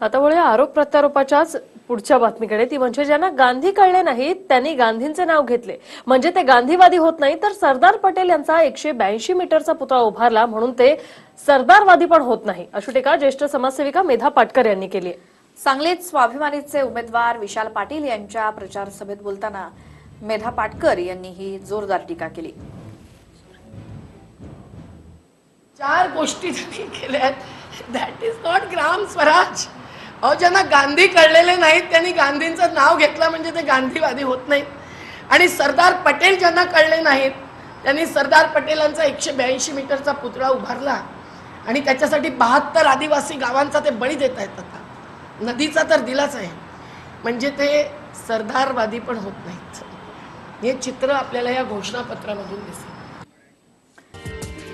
आता वळूया आरोप प्रत्यारोपाच्याच पुढच्या बातमीकडे. ती म्हणजे ज्यांना गांधी कळले नाहीत त्यांनी गांधींचे नाव घेतले. म्हणजे ते गांधीवादी होत नाही तर सरदार पटेल यांचा एकशे ब्याऐंशी मीटरचा पुतळा उभारला म्हणून ते सरदारवादी पण होत नाही. अशी टीका ज्येष्ठ समाजसेविका मेधा पाटकर यांनी केली आहे सांगलीत स्वाभिमानीचे उमेदवार विशाल पाटील यांच्या प्रचार सभेत बोलताना मेधा पाटकर यांनी ही जोरदार टीका केली. चार गोष्टी त्यांनी केल्यात. दॅट इज नॉट ग्राम स्वराज अहो ज्यांना गांधी कळलेले नाहीत त्यांनी गांधींचं नाव घेतलं म्हणजे ते गांधीवादी होत नाहीत. आणि सरदार पटेल ज्यांना कळले नाहीत त्यांनी सरदार पटेलांचा एकशे ब्याऐंशी मीटरचा पुतळा उभारला आणि त्याच्यासाठी बहात्तर आदिवासी गावांचा ते बळी देत आहेत आता नदीचा तर दिलाच आहे. म्हणजे ते सरदारवादी पण होत नाहीत. हे चित्र आपल्याला या घोषणापत्रामधून दिसेल.